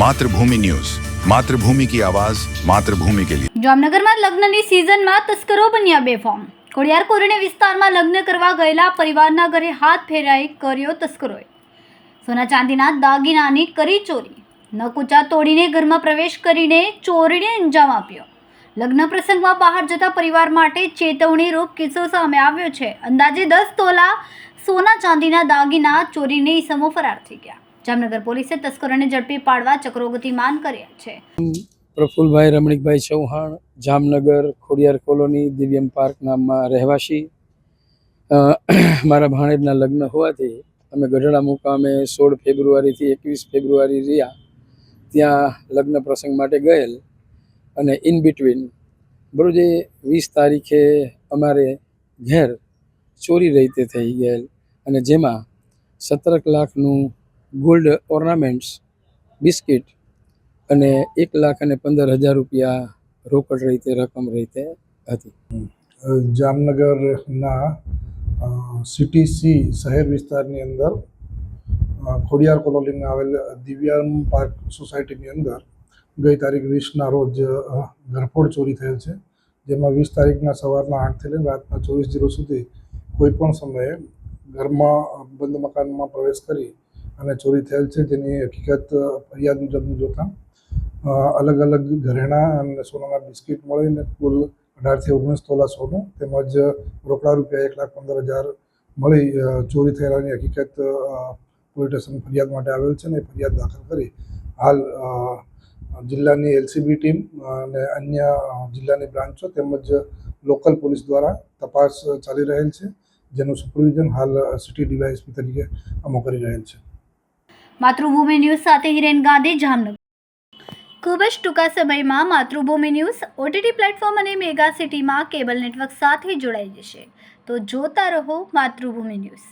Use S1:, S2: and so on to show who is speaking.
S1: Mathrubhumi news. Mathrubhumi કી આવાજ, માતૃભૂમિ કે લિયે.
S2: જામનગરમાં લગ્નની સિઝનમાં તસ્કરો બન્યા બેફામ કોડિયાર કોરણે વિસ્તારમાં લગ્ન કરવા ગયેલા પરિવારના ઘરે હાથ ફેરાઈ કર્યો તસ્કરોએ. સોના ચાંદીના દાગીનાની કરી ચોરી. નકુચા તોડીને ઘરમાં પ્રવેશ કરીને ચોરીને અંજામ આપ્યો. લગ્ન પ્રસંગમાં બહાર જતા પરિવાર માટે ચેતવણી રૂપ કિસ્સો સામે આવ્યો છે. અંદાજે દસ તોલા સોના ચાંદીના દાગીના ચોરીને ઈસમો ફરાર થઈ ગયા. જામનગર પોલીસે તસ્કરોને ઝડપી પાડવા ચક્રો ગતિમાન કર્યા છે.
S3: પ્રફુલભાઈ રમણીકભાઈ ચૌહાણ, જામનગર ખોડિયાર કોલોની, દિવ્યમ પાર્ક નામમાં રહેવાસી. મારા ભાણેજના લગ્ન હોવાથી અમે ગઢડા મુકામે સોળ ફેબ્રુઆરીથી એકવીસ ફેબ્રુઆરી રહ્યા. ત્યાં લગ્ન પ્રસંગ માટે ગયેલ અને ઇન બિટવીન બરોબર જે વીસ તારીખે અમારે ઘેર ચોરી રહીતે થઈ ગયેલ અને જેમાં સત્તર લાખનું ગોલ્ડ ઓર્નામેન્ટ્સ, બિસ્કિટ અને એક લાખ અને પંદર હજાર રૂપિયા રોકડ રીતે રકમ રીતે હતી.
S4: જામનગરના સીટીસી શહેર વિસ્તારની અંદર ખોડિયાર કોલોનીમાં આવેલ દિવ્યામ પાર્ક સોસાયટીની અંદર ગઈ તારીખ વીસના રોજ ઘરફોડ ચોરી થયેલ છે. જેમાં વીસ તારીખના સવારના આઠથી લઈને રાતના ચોવીસ જીરો સુધી કોઈ પણ સમયે ઘરમાં બંધ મકાનમાં પ્રવેશ કરી અને ચોરી થયેલ છે જેની હકીકત ફરિયાદ મુજબનું જોતા. અલગ અલગ ઘરેણાં અને સોનાના બિસ્કિટ મળીને કુલ અઢારથી ઓગણીસ તોલા સોનું, તેમજ રોકડા રૂપિયા એક લાખ પંદર હજાર મળી ચોરી થયેલાની હકીકત પોલીસ સ્ટેશન ફરિયાદ માટે આવેલ છે અને ફરિયાદ દાખલ કરી. હાલ જિલ્લાની એલસીબી ટીમ અને અન્ય જિલ્લાની બ્રાન્ચો તેમજ લોકલ પોલીસ દ્વારા તપાસ ચાલી રહેલ છે, જેનું સુપરવિઝન હાલ સિટી ડીવાયએસપી તરીકે અમો કરી રહેલ છે.
S2: માતૃભૂમિ ન્યૂઝ સાથે હિરેન ગાંધી, જામનગર. ખૂબ જ ટૂંકા સમયમાં માતૃભૂમિ ન્યૂઝ ઓટીટી પ્લેટફોર્મ અને મેગા સિટીમાં કેબલ નેટવર્ક સાથે જોડાઈ જશે. તો જોતા રહો માતૃભૂમિ ન્યૂઝ.